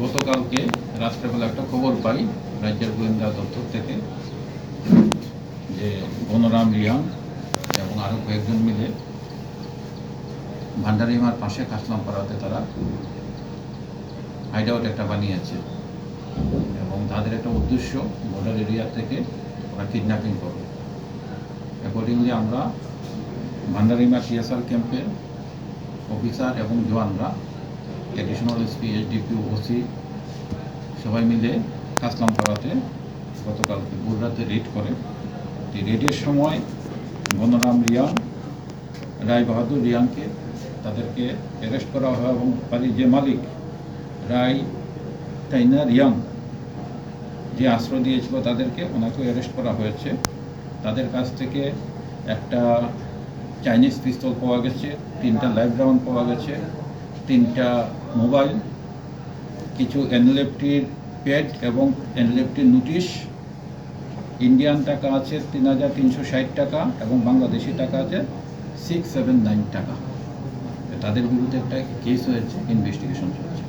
গতকালকে রাত্রেবেলা একটা খবর পাই রাজ্যের গোয়েন্দা দপ্তর থেকে যে বনরাম রিয়াং এবং আরও কয়েকজন মিলে ভান্ডারিমার পাশে কাসলাম পাড়াতে তারা হাইড আউট একটা বানিয়েছে। তাদের একটা উদ্দেশ্য বর্ডার এরিয়া থেকে ওরা কিডন্যাপিং করবে। অ্যাকর্ডিংলি আমরা ভান্ডারিমা টিএসআর ক্যাম্পের অফিসার এবং জওয়ানরা অ্যাডিশনাল এসপি এসডিপি ওসি সবাই মিলে কাসলাম পাড়াতে গতকালকে ভোর রাতে রেড করে রেডের সময় বনরাম রিয়াং, রায় বাহাদুর রিয়াংকে তাদেরকে অ্যারেস্ট করা হয় এবং বাড়ির যে মালিক, রায় টাইনা রিয়াং যে আশ্রয় দিয়েছিল তাদেরকে, ওনাকেও অ্যারেস্ট করা হয়েছে। তাদের কাছ থেকে একটা চাইনিজ পিস্তল পাওয়া গেছে, তিনটা লাইভ রাউন্ড পাওয়া গেছে, তিনটা মোবাইল কিছু এনএলএফটির প্যাড এবং এনএলএফটির নোটিশ ইন্ডিয়ান টাকা আছে তিন হাজার তিনশো ষাট টাকা এবং বাংলাদেশি টাকা আছে সিক্স সেভেন নাইন টাকা। তাদের বিরুদ্ধে একটা কেস হয়েছে ইনভেস্টিগেশন চলছে।